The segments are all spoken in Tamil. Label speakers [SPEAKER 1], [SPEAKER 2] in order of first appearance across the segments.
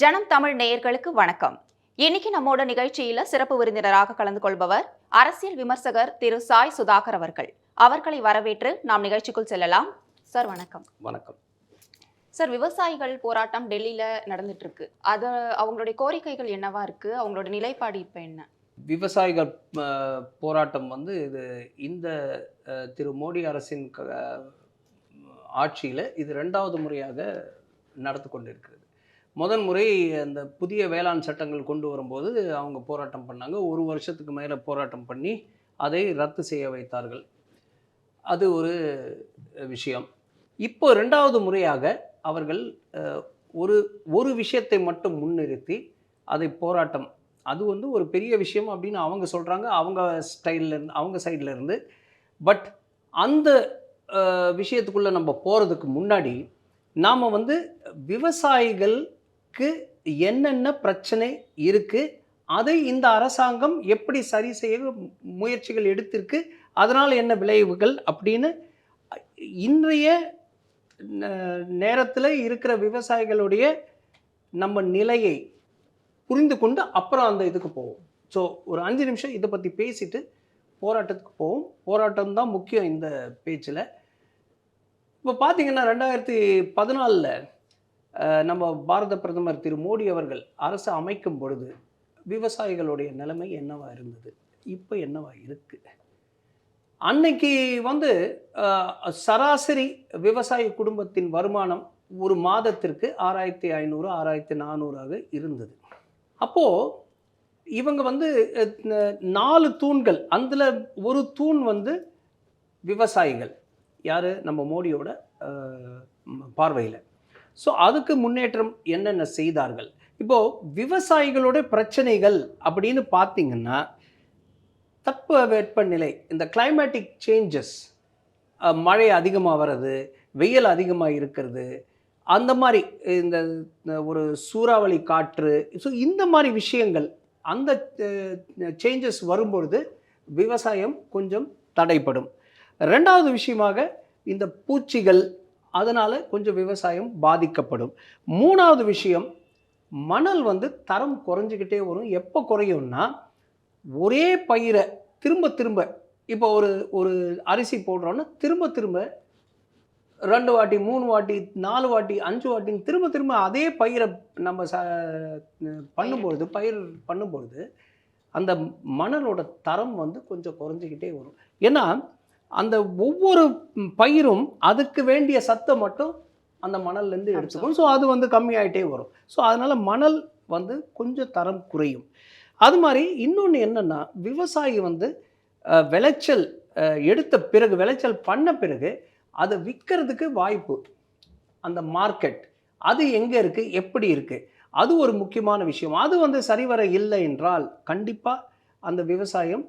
[SPEAKER 1] ஜனம் தமிழ் நேயர்களுக்கு வணக்கம். இன்னைக்கு நம்மோட நிகழ்ச்சியில சிறப்பு விருந்தினராக கலந்து கொள்பவர் அரசியல் விமர்சகர் திரு சாய் சுதாகர் அவர்கள். அவர்களை வரவேற்று நாம் நிகழ்ச்சிக்குள் செல்லலாம். சார் வணக்கம்.
[SPEAKER 2] வணக்கம்.
[SPEAKER 1] சார் விவசாயிகள் போராட்டம் டெல்லியில நடந்துட்டு இருக்கு அது அவங்களுடைய கோரிக்கைகள் என்னவா இருக்கு? அவங்களோட நிலைப்பாடு இப்ப என்ன?
[SPEAKER 2] விவசாயிகள் போராட்டம் வந்து இது இந்த திரு மோடி அரசின் ஆட்சியில் இது ரெண்டாவது முறையாக நடந்து கொண்டிருக்கிறது. முதன் முறை அந்த புதிய வேளாண் சட்டங்கள் கொண்டு வரும்போது அவங்க போராட்டம் பண்ணாங்க. ஒரு வருஷத்துக்கு மேலே போராட்டம் பண்ணி அதை ரத்து செய்ய வைத்தார்கள். அது ஒரு விஷயம். இப்போ ரெண்டாவது முறையாக அவர்கள் ஒரு ஒரு விஷயத்தை மட்டும் முன்னிறுத்தி அதை போராட்டம். அது வந்து ஒரு பெரிய விஷயம் அப்படின்னு அவங்க சொல்கிறாங்க அவங்க ஸ்டைல்லேருந்து அவங்க சைடில் இருந்து. பட் அந்த விஷயத்துக்குள்ளே நம்ம போகிறதுக்கு முன்னாடி நாம் வந்து விவசாயிகள் விவசாயிகளுக்கு என்னென்ன பிரச்சனை இருக்குது அதை இந்த அரசாங்கம் எப்படி சரி செய்ய முயற்சிகள் எடுத்திருக்கு அதனால் என்ன விளைவுகள் அப்படின்னு இன்றைய நேரத்தில் இருக்கிற விவசாயிகளுடைய நம்ம நிலையை புரிந்து கொண்டு அப்புறம் அந்த இதுக்கு போவோம். ஸோ ஒரு அஞ்சு நிமிஷம் இதை பற்றி பேசிட்டு போராட்டத்துக்கு போவோம். போராட்டம் தான் முக்கியம் இந்த பேச்சில். இப்போ பார்த்தீங்கன்னா ரெண்டாயிரத்தி பதினாலில் நம்ம பாரத பிரதமர் திரு மோடி அவர்கள் அரசு அமைக்கும் பொழுது விவசாயிகளுடைய நிலைமை என்னவா இருந்தது? இப்போ என்னவா இருக்கு? அன்னைக்கு வந்து சராசரி விவசாய குடும்பத்தின் வருமானம் ஒரு மாதத்திற்கு ஆறாயிரத்தி ஐநூறு ஆறாயிரத்தி நானூறாக இருந்தது. அப்போது இவங்க வந்து நாலு தூண்கள் அதில் ஒரு தூண் வந்து விவசாயிகள். யார்? நம்ம மோடியோட பார்வையில். ஸோ அதுக்கு முன்னேற்றம் என்னென்ன செய்தார்கள்? இப்போது விவசாயிகளோட பிரச்சனைகள் அப்படின்னு பார்த்தீங்கன்னா தட்ப வெப்பநிலை இந்த கிளைமேட்டிக் சேஞ்சஸ் மழை அதிகமாக வர்றது வெயில் அதிகமாக இருக்கிறது அந்த மாதிரி இந்த இந்த ஒரு சூறாவளி காற்று ஸோ இந்த மாதிரி விஷயங்கள் அந்த சேஞ்சஸ் வரும்பொழுது விவசாயம் கொஞ்சம் தடைப்படும். ரெண்டாவது விஷயமாக இந்த பூச்சிகள் அதனால் கொஞ்சம் விவசாயம் பாதிக்கப்படும். மூணாவது விஷயம் மணல் வந்து தரம் குறைஞ்சிக்கிட்டே வரும். எப்போ குறையும்னா ஒரே பயிரை திரும்ப திரும்ப இப்போ ஒரு ஒரு அரிசி போடுறோன்னா திரும்ப திரும்ப ரெண்டு வாட்டி மூணு வாட்டி நாலு வாட்டி அஞ்சு வாட்டின்னு திரும்ப திரும்ப அதே பயிரை நம்ம ச பண்ணும்பொழுது பயிர் பண்ணும்பொழுது அந்த மணலோட தரம் வந்து கொஞ்சம் குறைஞ்சிக்கிட்டே வரும். ஏன்னா அந்த ஒவ்வொரு பயிரும் அதுக்கு வேண்டிய சத்தை மட்டும் அந்த மணல்லேருந்து எடுத்துக்கும். ஸோ அது வந்து கம்மியாயிட்டே வரும். ஸோ அதனால் மணல் வந்து கொஞ்சம் தரம் குறையும். அது மாதிரி இன்னொன்று என்னென்னா விவசாயி வந்து விளைச்சல் எடுத்த பிறகு விளைச்சல் பண்ண பிறகு அதை விற்கிறதுக்கு வாய்ப்பு. அந்த மார்க்கெட் அது எங்கே இருக்குது எப்படி இருக்குது அது ஒரு முக்கியமான விஷயம். அது வந்து சரிவர இல்லை என்றால் கண்டிப்பாக அந்த விவசாயம்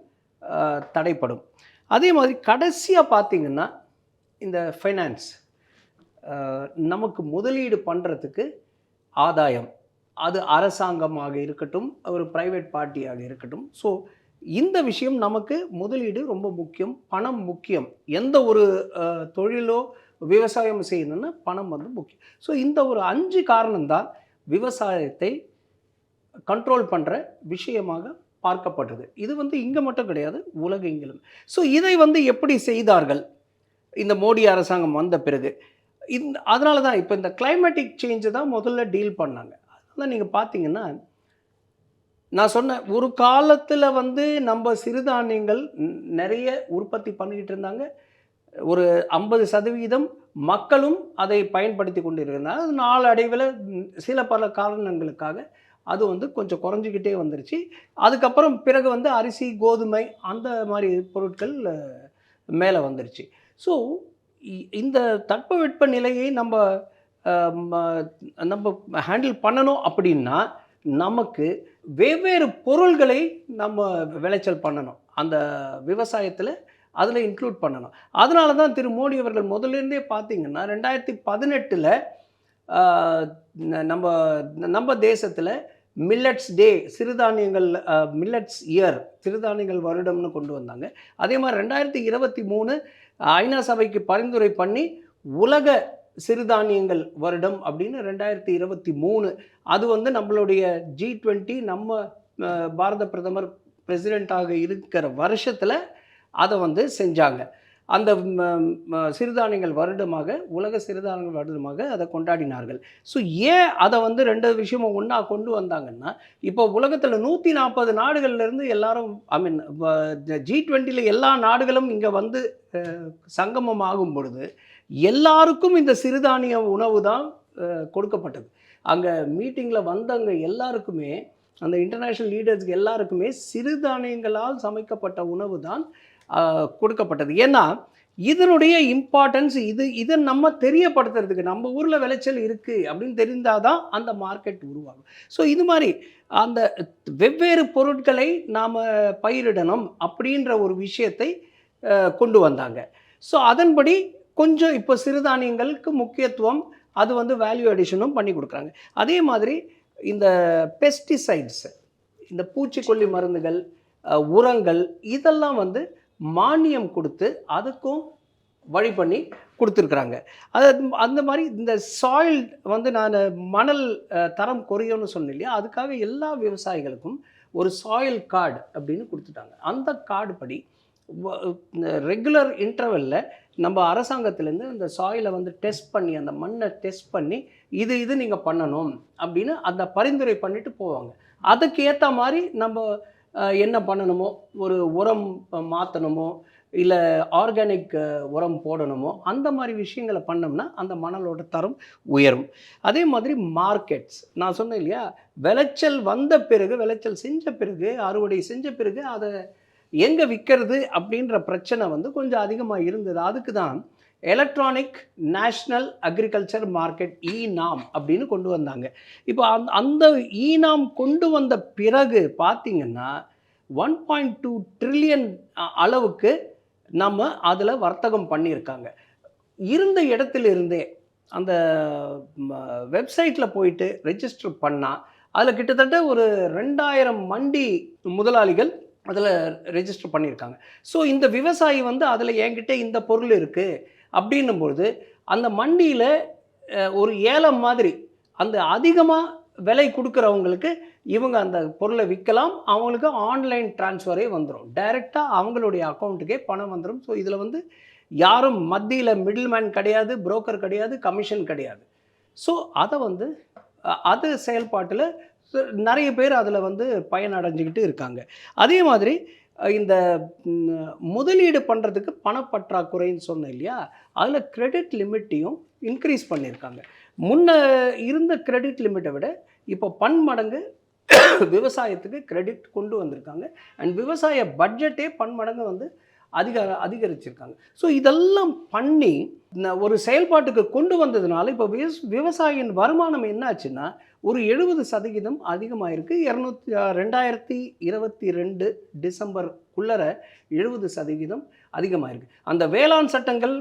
[SPEAKER 2] தடைப்படும். அதே மாதிரி கடைசியாக பார்த்தீங்கன்னா இந்த ஃபைனான்ஸ் நமக்கு முதலீடு பண்ணுறதுக்கு ஆதாயம். அது அரசாங்கமாக இருக்கட்டும் ஒரு ப்ரைவேட் பார்ட்டியாக இருக்கட்டும். ஸோ இந்த விஷயம் நமக்கு முதலீடு ரொம்ப முக்கியம் பணம் முக்கியம். எந்த ஒரு தொழிலோ விவசாயம் செய்யணும்னா பணம் வந்து முக்கியம். ஸோ இந்த ஒரு அஞ்சு காரணம்தான் விவசாயத்தை கண்ட்ரோல் பண்ணுற விஷயமாக பார்க்கப்பட்டது. இது வந்து இங்கே மட்டும் கிடையாது உலகெங்கிலும். ஸோ இதை வந்து எப்படி செய்தார்கள்? இந்த மோடி அரசாங்கம் வந்த பிறகு. இந்த அதனால தான் இப்போ இந்த கிளைமேட்டிக் சேஞ்சை தான் முதல்ல டீல் பண்ணாங்க. அதனால் நீங்கள் பார்த்தீங்கன்னா நான் சொன்ன ஒரு காலத்தில் வந்து நம்ம சிறுதானியங்கள் நிறைய உற்பத்தி பண்ணிக்கிட்டு இருந்தாங்க. ஒரு ஐம்பது சதவீதம் மக்களும் அதை பயன்படுத்தி கொண்டு இருந்தாங்க அது நாளடைவில் சில பல காரணங்களுக்காக அது வந்து கொஞ்சம் குறைஞ்சிக்கிட்டே வந்துருச்சு. அதுக்கப்புறம் பிறகு வந்து அரிசி கோதுமை அந்த மாதிரி பொருட்கள் மேலே வந்துருச்சு. ஸோ இந்த தட்பவெட்ப நிலையை நம்ம ம- நம்ம ஹேண்டில் பண்ணணும் அப்படின்னா நமக்கு வெவ்வேறு பொருள்களை நம்ம விளைச்சல் பண்ணணும். அந்த விவசாயத்தில் அதில் இன்க்ளூட் பண்ணணும். அதனால தான் திரு மோடி அவர்கள் முதலேருந்தே பார்த்தீங்கன்னா ரெண்டாயிரத்தி பதினெட்டில் நம்ம நம்ம தேசத்தில் மில்லட்ஸ் டே சிறுதானியங்கள் மில்லட்ஸ் இயர் சிறுதானியங்கள் வருடம்னு கொண்டு வந்தாங்க. அதே மாதிரி ரெண்டாயிரத்தி இருபத்தி மூணு ஐநா சபைக்கு பரிந்துரை பண்ணி உலக சிறுதானியங்கள் வருடம் அப்படின்னு ரெண்டாயிரத்தி இருபத்தி மூணு. அது வந்து நம்மளுடைய ஜி டுவெண்ட்டி நம்ம பாரத பிரதமர் பிரசிடெண்ட்டாக இருக்கிற வருஷத்தில் அதை வந்து செஞ்சாங்க. அந்த சிறுதானியங்கள் வருடமாக உலக சிறுதானியங்கள் வருடமாக அதை கொண்டாடினார்கள். ஸோ ஏன் அதை வந்து ரெண்டு விஷயமும் ஒன்றா கொண்டு வந்தாங்கன்னா இப்போ உலகத்தில் நூற்றி நாற்பது நாடுகள்லேருந்து எல்லாரும் ஐ மீன் ஜி டுவெண்ட்டியில் எல்லா நாடுகளும் இங்கே வந்து சங்கமம் ஆகும் பொழுது எல்லாருக்கும் இந்த சிறுதானிய உணவு தான் கொடுக்கப்பட்டது. அங்கே மீட்டிங்கில் வந்தவங்க எல்லாருக்குமே அந்த இன்டர்நேஷ்னல் லீடர்ஸ்க்கு எல்லாருக்குமே சிறுதானியங்களால் சமைக்கப்பட்ட உணவு தான் கொடுக்கப்பட்டது. ஏன்னா இதனுடைய இம்பார்ட்டன்ஸ் இது இதை நம்ம தெரியப்படுத்துறதுக்கு நம்ம ஊரில் விளைச்சல் இருக்குது அப்படின்னு தெரிந்தால் தான் அந்த மார்க்கெட் உருவாகும். ஸோ இது மாதிரி அந்த வெவ்வேறு பொருட்களை நாம் பயிரிடணும் அப்படின்ற ஒரு விஷயத்தை கொண்டு வந்தாங்க. ஸோ அதன்படி கொஞ்சம் இப்போ சிறுதானியங்களுக்கு முக்கியத்துவம் அது வந்து வேல்யூ அடிஷனும் பண்ணி கொடுக்குறாங்க. அதே மாதிரி இந்த பெஸ்டிசைட்ஸ் இந்த பூச்சிக்கொல்லி மருந்துகள் உரங்கள் இதெல்லாம் வந்து மானியம் கொடுத்து அதுக்கும் வழி பண்ணி கொடுத்துருக்குறாங்க. அது அந்த மாதிரி இந்த சாயில் வந்து நான் மணல் தரம் குறையும்னு சொன்னேன் இல்லையா? அதுக்காக எல்லா விவசாயிகளுக்கும் ஒரு சாயில் கார்டு அப்படின்னு கொடுத்துட்டாங்க. அந்த கார்டு படி ரெகுலர் இன்டர்வெல்லில் நம்ம அரசாங்கத்திலேருந்து அந்த சாயிலை வந்து டெஸ்ட் பண்ணி அந்த மண்ணை டெஸ்ட் பண்ணி இது இது நீங்கள் பண்ணணும் அப்படின்னு அந்த பரிந்துரை பண்ணிட்டு போவாங்க. அதுக்கு ஏற்ற மாதிரி நம்ம என்ன பண்ணணுமோ ஒரு உரம் மாற்றணுமோ இல்லை ஆர்கானிக் உரம் போடணுமோ அந்த மாதிரி விஷயங்களை பண்ணோம்னா அந்த மணலோட தரம் உயரும். அதே மாதிரி மார்க்கெட்ஸ் நான் சொன்னேன் இல்லையா விளைச்சல் வந்த பிறகு விளைச்சல் செஞ்ச பிறகு அறுவடை செஞ்ச பிறகு அதை எங்கே விற்கிறது அப்படின்ற பிரச்சனை வந்து கொஞ்சம் அதிகமாக இருந்தது. அதுக்கு தான் electronic national agriculture market e NAM அப்படின்னு கொண்டு வந்தாங்க. இப்போ அந் அந்த இ நாம் கொண்டு வந்த பிறகு பார்த்திங்கன்னா ஒன் பாயிண்ட் டூ ட்ரில்லியன் அளவுக்கு நம்ம அதில் வர்த்தகம் பண்ணியிருக்காங்க. இருந்த இடத்துல இருந்தே அந்த வெப்சைட்டில் போயிட்டு ரெஜிஸ்டர் பண்ணால் அதில் கிட்டத்தட்ட ஒரு ரெண்டாயிரம் மண்டி முதலாளிகள் அதில் ரெஜிஸ்டர் பண்ணியிருக்காங்க. ஸோ இந்த விவசாயி வந்து அதில் என்கிட்ட இந்த பொருள் இருக்குது அப்படின்னும் பொழுது அந்த மண்டியில் ஒரு ஏலம் மாதிரி அந்த அதிகமாக விலை கொடுக்குறவங்களுக்கு இவங்க அந்த பொருளை விற்கலாம். அவங்களுக்கு ஆன்லைன் ட்ரான்ஸ்ஃபரே வந்துடும் டைரெக்டாக அவங்களுடைய அக்கௌண்ட்டுக்கே பணம் வந்துடும் ஸோ இதில் வந்து யாரும் மத்தியில் மிடில்மேன் கிடையாது புரோக்கர் கிடையாது கமிஷன் கிடையாது. ஸோ அதை வந்து அது செயல்பாட்டில் நிறைய பேர் அதில் வந்து பயனடைஞ்சுக்கிட்டு இருக்காங்க. அதே மாதிரி இந்த முதலீடு பண்ணுறதுக்கு பணப்பற்றாக்குறைன்னு சொன்னேன் இல்லையா? அதில் கிரெடிட் லிமிட்டையும் இன்க்ரீஸ் பண்ணியிருக்காங்க. முன்ன இருந்த கிரெடிட் லிமிட்டை விட இப்போ பன்மடங்கு விவசாயத்துக்கு கிரெடிட் கொண்டு வந்திருக்காங்க. அண்ட் விவசாய பட்ஜெட்டே பன்மடங்கு வந்து அதிக அதிகரிச்சிருக்காங்க. ஸோ இதெல்லாம் பண்ணி ஒரு செயல்பாட்டுக்கு கொண்டு வந்ததுனால இப்போ விவஸ் விவசாயியின் வருமானம் என்னாச்சுன்னா ஒரு எழுபது சதவீதம் அதிகமாயிருக்கு. இரநூத்தி ரெண்டாயிரத்தி இருபத்தி ரெண்டு டிசம்பருக்குள்ளர எழுபது சதவீதம் அதிகமாயிருக்கு. அந்த வேளாண் சட்டங்கள்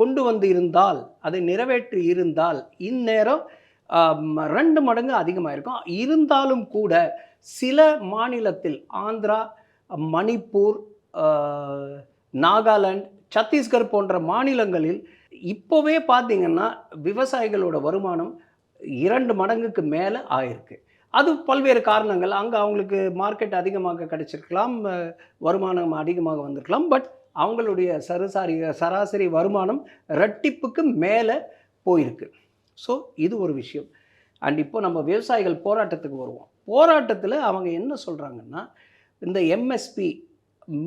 [SPEAKER 2] கொண்டு வந்து இருந்தால் அதை நிறைவேற்றி இருந்தால் இந்நேரம் ரெண்டு மடங்கு அதிகமாயிருக்கும். இருந்தாலும் கூட சில மாநிலத்தில் ஆந்திரா மணிப்பூர் நாகாலாண்ட் நாகாலாந்து சத்தீஸ்கர் போன்ற மாநிலங்களில் இப்போவே பார்த்தீங்கன்னா விவசாயிகளோட வருமானம் இரண்டு மடங்குக்கு மேலே ஆயிருக்கு. அது பல்வேறு காரணங்கள். அங்கே அவங்களுக்கு மார்க்கெட் அதிகமாக கிடைச்சிருக்கலாம் வருமானம் அதிகமாக வந்திருக்கலாம். பட் அவங்களுடைய சராசரி சராசரி வருமானம் ரெட்டிப்புக்கு மேலே போயிருக்கு. ஸோ இது ஒரு விஷயம். அண்ட் இப்போ நம்ம விவசாயிகள் போராட்டத்துக்கு வருவோம். போராட்டத்தில் அவங்க என்ன சொல்கிறாங்கன்னா இந்த எம்எஸ்பி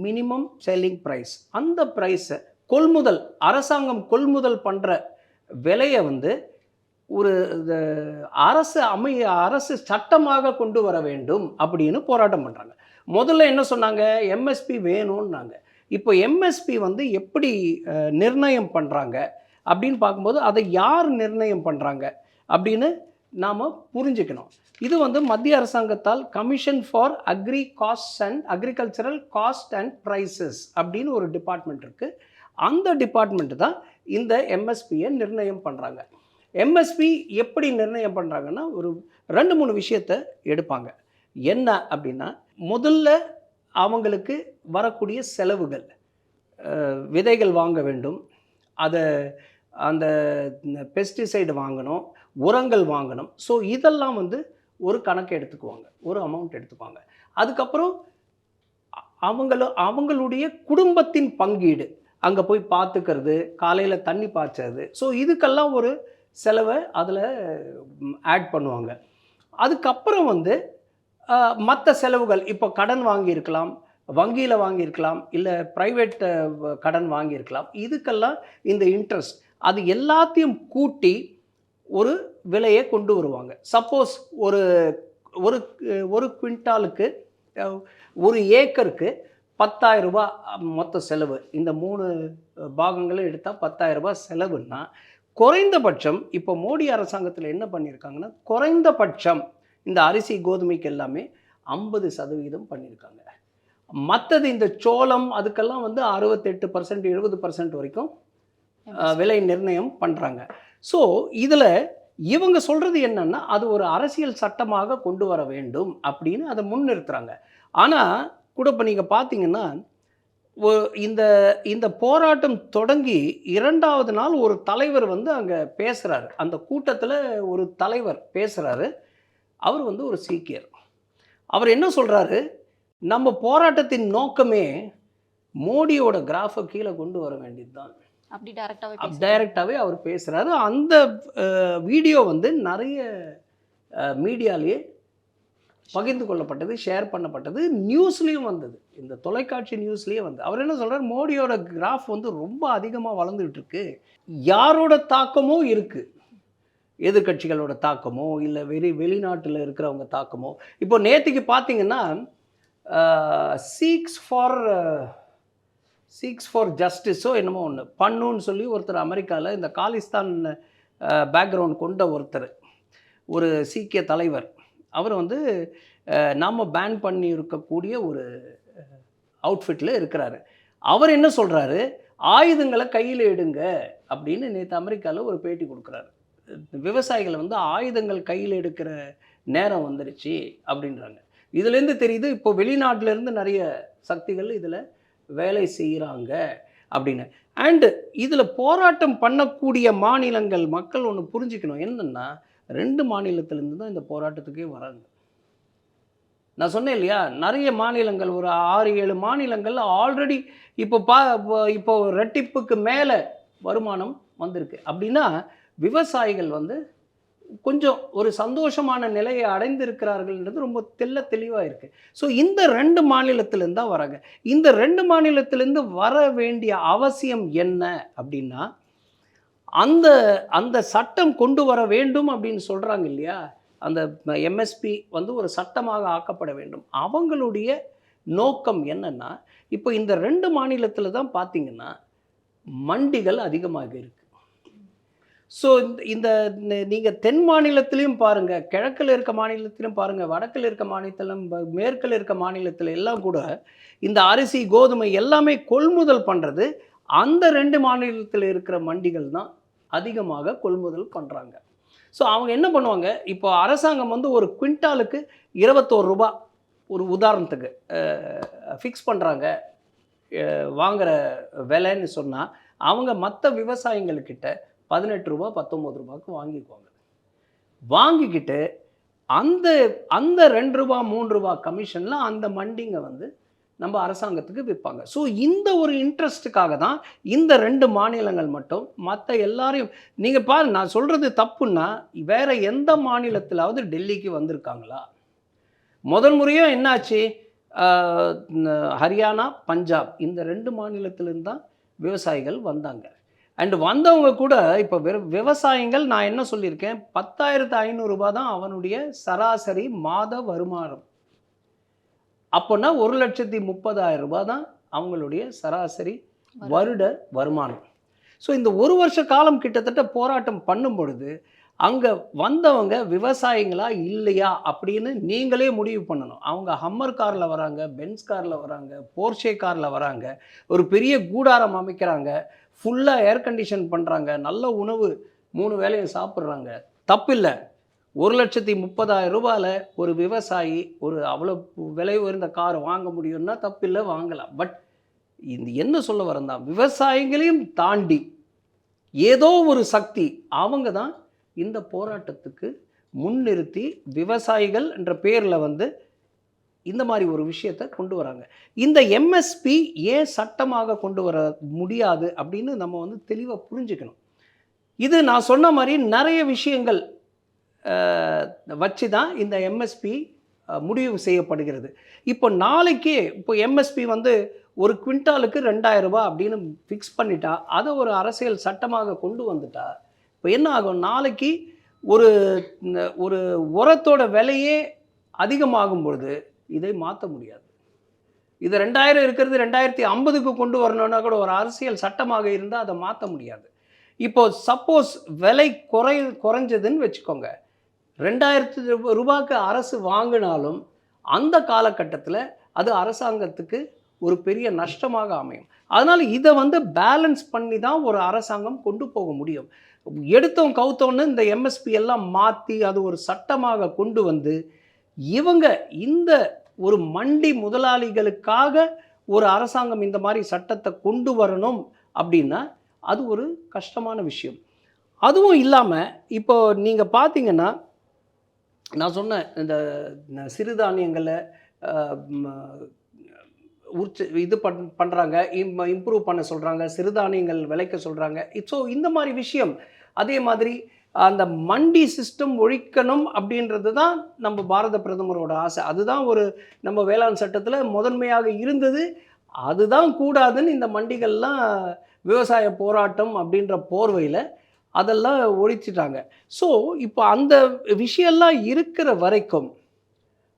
[SPEAKER 2] மினிமம் செல்லிங் ப்ரைஸ் அந்த ப்ரைஸை கொள்முதல் அரசாங்கம் கொள்முதல் பண்ணுற விலையை வந்து ஒரு அரசு அமை அரசு சட்டமாக கொண்டு வர வேண்டும் அப்படின்னு போராட்டம் பண்ணுறாங்க முதல்ல என்ன சொன்னாங்க? எம்எஸ்பி வேணும்னாங்க. இப்போ எம்எஸ்பி வந்து எப்படி நிர்ணயம் பண்ணுறாங்க அப்படின்னு பார்க்கும்போது அதை யார் நிர்ணயம் பண்ணுறாங்க அப்படின்னு நாம் புரிஞ்சுக்கணும். இது வந்து மத்திய அரசாங்கத்தால் commission for agri cost and agricultural cost and prices அப்படின்னு ஒரு டிபார்ட்மெண்ட் இருக்குது அந்த டிபார்ட்மெண்ட் தான் இந்த எம்எஸ்பியை நிர்ணயம் பண்ணுறாங்க எம்எஸ்பி எப்படி நிர்ணயம் பண்ணுறாங்கன்னா ஒரு ரெண்டு மூணு விஷயத்தை எடுப்பாங்க. என்ன அப்படின்னா முதல்ல அவங்களுக்கு வரக்கூடிய செலவுகள் விதைகள் வாங்க வேண்டும். அதை அந்த பெஸ்டிசைடு வாங்கணும் உரங்கள் வாங்கணும். ஸோ இதெல்லாம் வந்து ஒரு கணக்கு எடுத்துக்குவாங்க ஒரு அமௌண்ட் எடுத்துக்குவாங்க. அதுக்கப்புறம் அவங்கள அவங்களுடைய குடும்பத்தின் பங்கீடு அங்கே போய் பார்த்துக்கிறது காலையில் தண்ணி பாய்ச்சது ஸோ இதுக்கெல்லாம் ஒரு செலவை அதில் ஆட் பண்ணுவாங்க. அதுக்கப்புறம் வந்து மற்ற செலவுகள் இப்போ கடன் வாங்கியிருக்கலாம் வங்கியில் வாங்கியிருக்கலாம் இல்லை ப்ரைவேட் கடன் வாங்கியிருக்கலாம். இதுக்கெல்லாம் இந்த இன்ட்ரெஸ்ட் அது எல்லாத்தையும் கூட்டி ஒரு விலையை கொண்டு வருவாங்க. சப்போஸ் ஒரு ஒரு ஒரு குவிண்டாலுக்கு ஒரு ஏக்கருக்கு பத்தாயிரம் ரூபாய் மொத்த செலவு. இந்த மூணு பாகங்களும் எடுத்தால் பத்தாயிரம் ரூபாய் செலவுன்னா குறைந்தபட்சம் இப்போ மோடி அரசாங்கத்தில் என்ன பண்ணியிருக்காங்கன்னா குறைந்தபட்சம் இந்த அரிசி கோதுமைக்கு எல்லாமே ஐம்பது சதவீதம் பண்ணியிருக்காங்க மற்றது இந்த சோளம் அதுக்கெல்லாம் வந்து அறுபத்தெட்டு பர்சன்ட் எழுபது பர்சன்ட் வரைக்கும் விலை நிர்ணயம் பண்ணுறாங்க ஸோ இதில் இவங்க சொல்கிறது என்னென்னா அது ஒரு அரசியல் சட்டமாக கொண்டு வர வேண்டும் அப்படின்னு அதை முன்னிறுத்துறாங்க. ஆனால் கூட இப்போ நீங்கள் பார்த்தீங்கன்னா இந்த இந்த போராட்டம் தொடங்கி இரண்டாவது நாள் ஒரு தலைவர் வந்து அங்கே பேசுகிறாரு அந்த கூட்டத்தில் ஒரு தலைவர் பேசுகிறாரு அவர் வந்து ஒரு சீக்கியர். அவர் என்ன சொல்கிறாரு நம்ம போராட்டத்தின் நோக்கமே மோடியோட கிராஃபை கீழே கொண்டு வர வேண்டியது தான்
[SPEAKER 1] அப்படி டைரக்டாவே
[SPEAKER 2] டைரக்டாகவே அவர் பேசுகிறாரு அந்த வீடியோ வந்து நிறைய மீடியாலேயே பகிர்ந்து கொள்ளப்பட்டது ஷேர் பண்ணப்பட்டது நியூஸ்லேயும் வந்தது. இந்த தொலைக்காட்சி நியூஸ்லேயே வந்து அவர் என்ன சொல்கிறார் மோடியோட கிராஃப் வந்து ரொம்ப அதிகமாக வளர்ந்துட்டு இருக்கு. யாரோட தாக்கமோ இருக்குது எதிர்கட்சிகளோட தாக்கமோ இல்லை வெளி வெளிநாட்டில் இருக்கிறவங்க தாக்கமோ. இப்போ நேற்றுக்கு பார்த்தீங்கன்னா சீக்ஸ் ஃபார் சீக்ஸ் ஃபார் ஜஸ்டிஸோ என்னமோ ஒன்று பண்ணுன்னு சொல்லி ஒருத்தர் அமெரிக்காவில் இந்த காலிஸ்தான் பேக்ரவுண்ட் கொண்ட ஒருத்தர். ஒரு சீக்கிய தலைவர். அவர் வந்து நாம் பேன் பண்ணி இருக்கக்கூடிய ஒரு அவுட்ஃபிட்டில் இருக்கிறாரு. அவர் என்ன சொல்கிறாரு ஆயுதங்களை கையில் எடுங்க அப்படின்னு நேற்று அமெரிக்காவில் ஒரு பேட்டி கொடுக்குறாரு. விவசாயிகள் வந்து ஆயுதங்கள் கையில் எடுக்கிற நேரம் வந்துருச்சு அப்படின்றாங்க. இதுலேருந்து தெரியுது இப்போ வெளிநாட்டிலேருந்து நிறைய சக்திகள் இதில் வேலை செய்கிறாங்க அப்படின்னு. அண்டு இதில் போராட்டம் பண்ணக்கூடிய மாநிலங்கள் மக்கள் ஒன்று புரிஞ்சுக்கணும். என்னென்னா ரெண்டு மாநிலத்திலேருந்து தான் இந்த போராட்டத்துக்கே வராங்க. நான் சொன்னேன் இல்லையா நிறைய மாநிலங்கள் ஒரு ஆறு ஏழு மாநிலங்கள் ஆல்ரெடி இப்போ பா இப்போ- ரெட்டிப்புக்கு மேலே வருமானம் வந்திருக்கு. அப்படின்னா விவசாயிகள் வந்து கொஞ்சம் ஒரு சந்தோஷமான நிலையை அடைந்திருக்கிறார்கள்ன்றது ரொம்ப தெல்ல தெளிவாக இருக்குது ஸோ இந்த ரெண்டு மாநிலத்திலேருந்து தான் வராங்க. இந்த ரெண்டு மாநிலத்திலேருந்து வர வேண்டிய அவசியம் என்ன அப்படின்னா அந்த அந்த சட்டம் கொண்டு வர வேண்டும் அப்படின்னு சொல்கிறாங்க இல்லையா? அந்த எம்எஸ்பி வந்து ஒரு சட்டமாக ஆக்கப்பட வேண்டும். அவங்களுடைய நோக்கம் என்னென்னா இப்போ இந்த ரெண்டு மாநிலத்தில் தான் பார்த்தீங்கன்னா மண்டிகள் அதிகமாக இருக்குது ஸோ இந்த நீங்கள் தென் மாநிலத்திலையும் பாருங்கள் கிழக்கில் இருக்க மாநிலத்திலும் பாருங்கள் வடக்கில் இருக்க மாநிலத்திலும் மேற்கில் இருக்க மாநிலத்தில் எல்லாம் கூட இந்த அரிசி கோதுமை எல்லாமே கொள்முதல் பண்ணுறது அந்த ரெண்டு மாநிலத்தில் இருக்கிற மண்டிகள் தான் அதிகமாக கொள்முதல் பண்ணுறாங்க ஸோ அவங்க என்ன பண்ணுவாங்க? இப்போ அரசாங்கம் வந்து ஒரு குவிண்டாலுக்கு இருபத்தோரு ரூபா ஒரு உதாரணத்துக்கு ஃபிக்ஸ் பண்ணுறாங்க வாங்குகிற விலைன்னு சொன்னால் அவங்க மற்ற விவசாயிங்கள்கிட்ட பதினெட்டு ரூபா பத்தொம்பது ரூபாய்க்கு வாங்கிக்குவாங்க. வாங்கிக்கிட்டு அந்த அந்த ரெண்டு ரூபா மூணு ரூபா கமிஷனில் அந்த மண்டிங்க வந்து நம்ம அரசாங்கத்துக்கு விற்பாங்க. ஸோ இந்த ஒரு இன்ட்ரெஸ்ட்டுக்காக தான் இந்த ரெண்டு மாநிலங்கள் மட்டும் மற்ற எல்லாரையும் நீங்கள் பாரு நான் சொல்கிறது தப்புன்னா வேறு எந்த மாநிலத்திலாவது டெல்லிக்கு வந்திருக்காங்களா? முதல் முறையும் என்னாச்சு? ஹரியானா பஞ்சாப் இந்த ரெண்டு மாநிலத்திலேருந்து தான் விவசாயிகள் வந்தாங்க. அண்ட் வந்தவங்க கூட இப்போ விவசாயிகள் நான் என்ன சொல்லியிருக்கேன்? பத்தாயிரத்து ஐநூறுரூபா தான் அவனுடைய சராசரி மாத வருமானம். அப்போனா ஒரு லட்சத்தி முப்பதாயிரம் ரூபாய் தான் அவங்களுடைய சராசரி வருட வருமானம். ஸோ இந்த ஒரு வருஷ காலம் கிட்டத்தட்ட போராட்டம் பண்ணும் பொழுது அங்கே வந்தவங்க விவசாயிங்களா இல்லையா அப்படின்னு நீங்களே முடிவு பண்ணணும். அவங்க ஹம்மர் காரில் வராங்க பென்ஸ் காரில் வராங்க போர்ஷே காரில் வராங்க ஒரு பெரிய கூடாரம் அமைக்கிறாங்க ஃபுல்லாக ஏர் கண்டிஷன் பண்ணுறாங்க நல்ல உணவு மூணு வேளையும் சாப்பிட்றாங்க. தப்பில்லை. ஒரு லட்சத்தி முப்பதாயிரம் ரூபாயில் ஒரு விவசாயி ஒரு அவ்வளோ விலை உயர்ந்த கார் வாங்க முடியும்னா தப்பில்லை வாங்கலாம். பட் இது என்ன சொல்ல வரேன் விவசாயிகளையும் தாண்டி ஏதோ ஒரு சக்தி அவங்க தான் இந்த போராட்டத்துக்கு முன்னிறுத்தி விவசாயிகள் என்ற பேரில் வந்து இந்த மாதிரி ஒரு விஷயத்தை கொண்டு வராங்க. இந்த எம்எஸ்பி ஏன் சட்டமாக கொண்டு வர முடியாது அப்படின்னு நம்ம வந்து தெளிவாக புரிஞ்சுக்கணும். இது நான் சொன்ன மாதிரி நிறைய விஷயங்கள் வச்சு தான் இந்த எம்எஸ்பி முடிவு செய்யப்படுகிறது. இப்போ நாளைக்கு இப்போ எம்எஸ்பி வந்து ஒரு குவிண்டாலுக்கு ரெண்டாயிரம் ரூபாய் அப்படின்னு ஃபிக்ஸ் பண்ணிட்டா அதை ஒரு அரசியல் சட்டமாக கொண்டு வந்துட்டா இப்போ என்ன ஆகும்? நாளைக்கு ஒரு ஒரு உரத்தோட விலையே அதிகமாகும் பொழுது இதை மாற்ற முடியாது. இது ரெண்டாயிரம் இருக்கிறது ரெண்டாயிரத்தி ஐம்பதுக்கு கொண்டு வரணும்னா கூட ஒரு அரசியல் சட்டமாக இருந்தால் அதை மாற்ற முடியாது. இப்போ சப்போஸ் விலை குறை குறைஞ்சதுன்னு வச்சுக்கோங்க. ரெண்டாயிரத்து ரூபாய்க்கு அரசு வாங்கினாலும் அந்த காலகட்டத்தில் அது அரசாங்கத்துக்கு ஒரு பெரிய நஷ்டமாக அமையும். அதனால் இதை வந்து பேலன்ஸ் பண்ணி தான் ஒரு அரசாங்கம் கொண்டு போக முடியும். எடுத்தோம் கவுத்தோன்னு இந்த எம்எஸ்பி எல்லாம் மாற்றி அது ஒரு சட்டமாக கொண்டு வந்து இவங்க இந்த ஒரு மண்டி முதலாளிகளுக்காக ஒரு அரசாங்கம் இந்த மாதிரி சட்டத்தை கொண்டு வரணும் அப்படின்னா அது ஒரு கஷ்டமான விஷயம். அதுவும் இல்லாமல் இப்போ நீங்கள் பார்த்தீங்கன்னா நான் சொன்னேன் இந்த சிறுதானியங்களை உற்ச இது பண் பண்ணுறாங்க இம் இம்ப்ரூவ் பண்ண சொல்கிறாங்க சிறுதானியங்கள் விளைக்க சொல்கிறாங்க ஸோ இந்த மாதிரி விஷயம் அதே மாதிரி அந்த மண்டி சிஸ்டம் ஒழிக்கணும் அப்படின்றது தான் நம்ம பாரத பிரதமரோட ஆசை. அதுதான் ஒரு நம்ம வேளாண் சட்டத்தில் முதன்மையாக இருந்தது. அதுதான் கூடாதுன்னு இந்த மண்டிகள்லாம் விவசாய போராட்டம் அப்படின்ற போர்வையில் அதெல்லாம் ஒழிச்சிட்டாங்க. ஸோ இப்போ அந்த விஷயம்லாம் இருக்கிற வரைக்கும்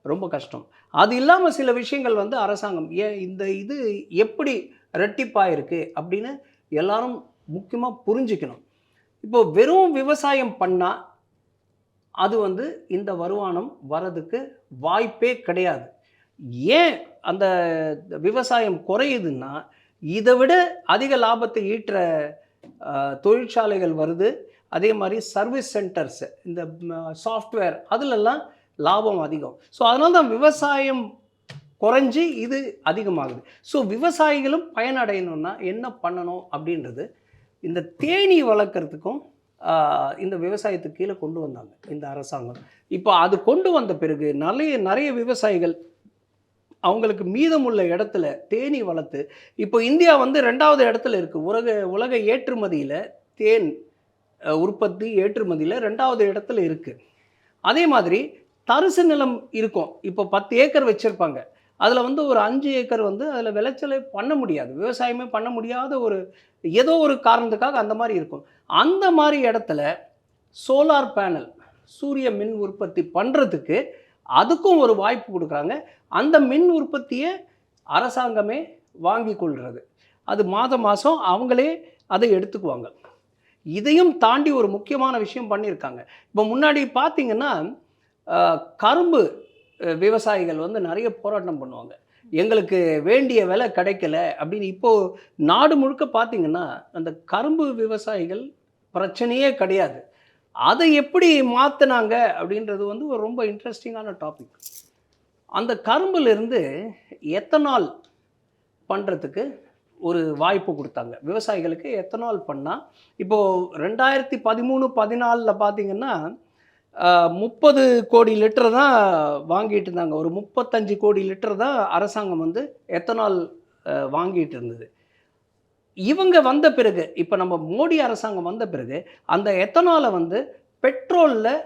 [SPEAKER 2] ரொம்ப கஷ்டம். அது இல்லாமல் சில விஷயங்கள் வந்து அரசாங்கம் ஏன் இந்த இது எப்படி ரெட்டிப்பாக இருக்குது அப்படின்னு எல்லாரும் முக்கியமாக புரிஞ்சுக்கணும். இப்போ வெறும் விவசாயம் பண்ணால் அது வந்து இந்த வருமானம் வரதுக்கு வாய்ப்பே கிடையாது. ஏன் அந்த விவசாயம் குறையுதுன்னா இதை விட அதிக லாபத்தை ஈட்டுற தொழிற்சாலைகள் வருது. அதே மாதிரி சர்வீஸ் சென்டர்ஸ் இந்த சாஃப்ட்வேர் அதிலெல்லாம் லாபம் அதிகம். ஸோ அதனால தான் விவசாயம் குறைஞ்சி இது அதிகமாகுது. ஸோ விவசாயிகளும் பயனடையணும்னா என்ன பண்ணணும் அப்படின்றது இந்த தேனி வளர்க்குறதுக்கும் இந்த விவசாயத்துக்கு கீழே கொண்டு வந்தாங்க இந்த அரசாங்கம். இப்போ அது கொண்டு வந்த பிறகு நிறைய நிறைய விவசாயிகள் அவங்களுக்கு மீதமுள்ள இடத்துல தேனி வளர்த்து இப்போ இந்தியா வந்து ரெண்டாவது இடத்துல இருக்குது உலக உலக ஏற்றுமதியில் தேன் உற்பத்தி ஏற்றுமதியில் ரெண்டாவது இடத்துல இருக்குது அதே மாதிரி தரிசு நிலம் இருக்கும். இப்போ பத்து ஏக்கர் வச்சுருப்பாங்க. அதில் வந்து ஒரு அஞ்சு ஏக்கர் வந்து அதில் விளைச்சலை பண்ண முடியாது. விவசாயமே பண்ண முடியாத ஒரு ஏதோ ஒரு காரணத்துக்காக அந்த மாதிரி இருக்கும். அந்த மாதிரி இடத்துல சோலார் பேனல் சூரிய மின் உற்பத்தி பண்ணுறதுக்கு அதுக்கும் ஒரு வாய்ப்பு கொடுக்குறாங்க. அந்த மின் உற்பத்தியை அரசாங்கமே வாங்கி கொள்வது அது மாதம் மாதம் அவங்களே அதை எடுத்துக்குவாங்க. இதையும் தாண்டி ஒரு முக்கியமான விஷயம் பண்ணியிருக்காங்க. இப்போ முன்னாடி பார்த்தீங்கன்னா கரும்பு விவசாயிகள் வந்து நிறைய போராட்டம் பண்ணுவாங்க. எங்களுக்கு வேண்டிய விலை கிடைக்கல அப்படின்னு இப்போது நாடு முழுக்க பார்த்தீங்கன்னா அந்த கரும்பு விவசாயிகள் பிரச்சனையே கிடையாது. அதை எப்படி மாற்றினாங்க அப்படின்றது வந்து ஒரு ரொம்ப இன்ட்ரெஸ்டிங்கான டாபிக் அந்த கரும்புலேருந்து எத்தனால் பண்ணுறதுக்கு ஒரு வாய்ப்பு கொடுத்தாங்க. விவசாயிகளுக்கு எத்தனால் பண்ணால் இப்போது ரெண்டாயிரத்தி பதிமூணு பதினாலில் பார்த்தீங்கன்னா முப்பது கோடி லிட்டர் தான் வாங்கிட்டு இருந்தாங்க. ஒரு முப்பத்தஞ்சு கோடி லிட்டர் தான் அரசாங்கம் வந்து எத்தனால் வாங்கிட்டு இருந்தது. இவங்க வந்த பிறகு இப்போ நம்ம மோடி அரசாங்கம் வந்த பிறகு அந்த எத்தனாலை வந்து பெட்ரோலில்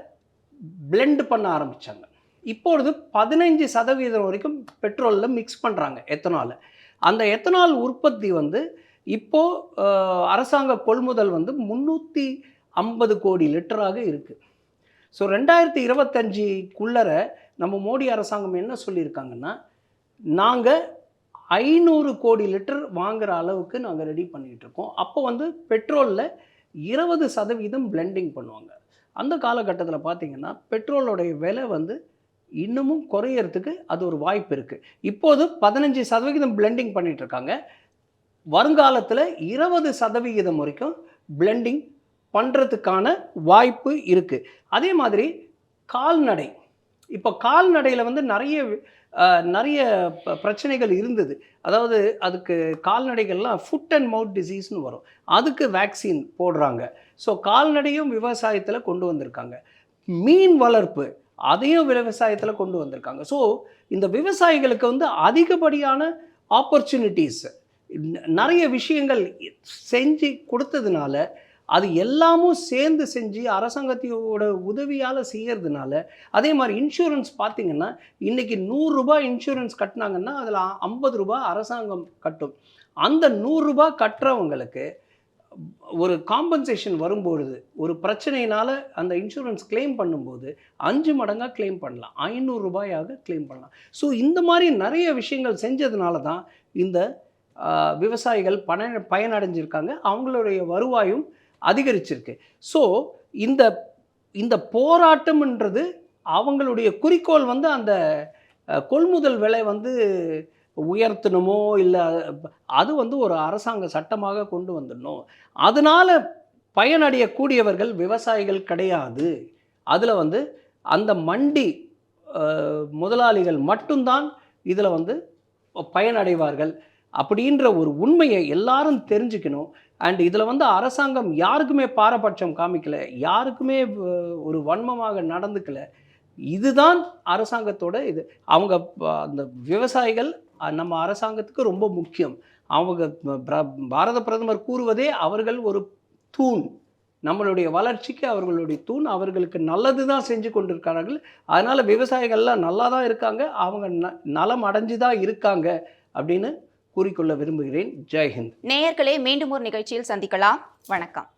[SPEAKER 2] பிளெண்ட் பண்ண ஆரம்பித்தாங்க இப்பொழுது பதினைஞ்சு சதவீதம் வரைக்கும் பெட்ரோலில் மிக்ஸ் பண்ணுறாங்க எத்தனாலை. அந்த எத்தனால் உற்பத்தி வந்து இப்போது அரசாங்க கொள்முதல் வந்து முந்நூற்றி ஐம்பது கோடி லிட்டராக இருக்குது ஸோ ரெண்டாயிரத்தி இருபத்தஞ்சிக்குள்ளர நம்ம மோடி அரசாங்கம் என்ன சொல்லியிருக்காங்கன்னா நாங்கள் ஐநூறு கோடி லிட்டர் வாங்குகிற அளவுக்கு நாங்கள் ரெடி பண்ணிகிட்டு இருக்கோம். அப்போ வந்து பெட்ரோலில் இருபது சதவீதம் பிளெண்டிங் பண்ணுவாங்க. அந்த காலகட்டத்தில் பார்த்திங்கன்னா பெட்ரோலோடைய விலை வந்து இன்னமும் குறையறதுக்கு அது ஒரு வாய்ப்பு இருக்குது இப்போது பதினஞ்சு சதவிகிதம் பிளெண்டிங் பண்ணிகிட்ருக்காங்க வருங்காலத்தில் இருபது சதவிகிதம் வரைக்கும் பிளெண்டிங் பண்ணுறதுக்கான வாய்ப்பு இருக்குது அதே மாதிரி கால்நடை இப்போ கால்நடையில் வந்து நிறைய நிறைய ப- பிரச்சனைகள் இருந்தது. அதாவது அதுக்கு கால்நடைகள்லாம் ஃபுட் அண்ட் மவுத் டிசீஸ்னு வரும். அதுக்கு வேக்சின் போடுறாங்க. ஸோ கால்நடையும் விவசாயத்தில் கொண்டு வந்திருக்காங்க. மீன் வளர்ப்பு அதையும் விவசாயத்தில் கொண்டு வந்திருக்காங்க. ஸோ இந்த விவசாயிகளுக்கு வந்து அதிகப்படியான ஆப்பர்ச்சுனிட்டிஸ் நிறைய விஷயங்கள் செஞ்சு கொடுத்ததுனால அது எல்லாமும் சேர்ந்து செஞ்சு அரசாங்கத்தோட உதவியால் செய்கிறதுனால அதே மாதிரி இன்சூரன்ஸ் பார்த்திங்கன்னா இன்றைக்கி நூறுரூபா இன்சூரன்ஸ் கட்டினாங்கன்னா அதில் ஐம்பது ரூபாய் அரசாங்கம் கட்டும். அந்த நூறுரூபா கட்டுறவங்களுக்கு ஒரு காம்பன்சேஷன் வரும்பொழுது ஒரு பிரச்சனையினால் அந்த இன்சூரன்ஸ் கிளைம் பண்ணும்போது அஞ்சு மடங்காக கிளைம் பண்ணலாம். ஐநூறு ரூபாயாக பண்ணலாம். ஸோ இந்த மாதிரி நிறைய விஷயங்கள் செஞ்சதுனால தான் இந்த விவசாயிகள் பண பயனடைஞ்சிருக்காங்க. அவங்களுடைய வருவாயும் அதிகரிச்சிருக்கு. ஸோ இந்த இந்த போராட்டம்ன்றது அவங்களுடைய குறிக்கோள் வந்து அந்த கொள்முதல் விலை வந்து உயர்த்தணுமோ இல்லை அது வந்து ஒரு அரசாங்க சட்டமாக கொண்டு வந்துடணும். அதனால் பயனடையக்கூடியவர்கள் விவசாயிகள் கிடையாது. அதில் வந்து அந்த மண்டி முதலாளிகள் மட்டும்தான் இதில் வந்து பயனடைவார்கள். அப்படின்ற ஒரு உண்மையை எல்லாரும் தெரிஞ்சுக்கணும். அண்ட் இதில் வந்து அரசாங்கம் யாருக்குமே பாரபட்சம் காமிக்கலை யாருக்குமே ஒரு வன்மமாக நடந்துக்கல. இதுதான் அரசாங்கத்தோட இது. அவங்க அந்த விவசாயிகள் நம்ம அரசாங்கத்துக்கு ரொம்ப முக்கியம். அவங்க பிர- பாரத பிரதமர் கூறுவதே அவர்கள் ஒரு தூண். நம்மளுடைய வளர்ச்சிக்கு அவர்களுடைய தூண். அவர்களுக்கு நல்லது தான் செஞ்சு கொண்டிருக்கிறார்கள். அதனால் விவசாயிகள்லாம் நல்லா தான் இருக்காங்க. அவங்க ந நலம் அடைஞ்சு தான் இருக்காங்க அப்படின்னு கூறிக்கொள்ள விரும்புகிறேன். ஜெய்ஹிந்த்
[SPEAKER 1] நேயர்களே மீண்டும் ஒரு நிகழ்ச்சியில் சந்திக்கலாம். வணக்கம்.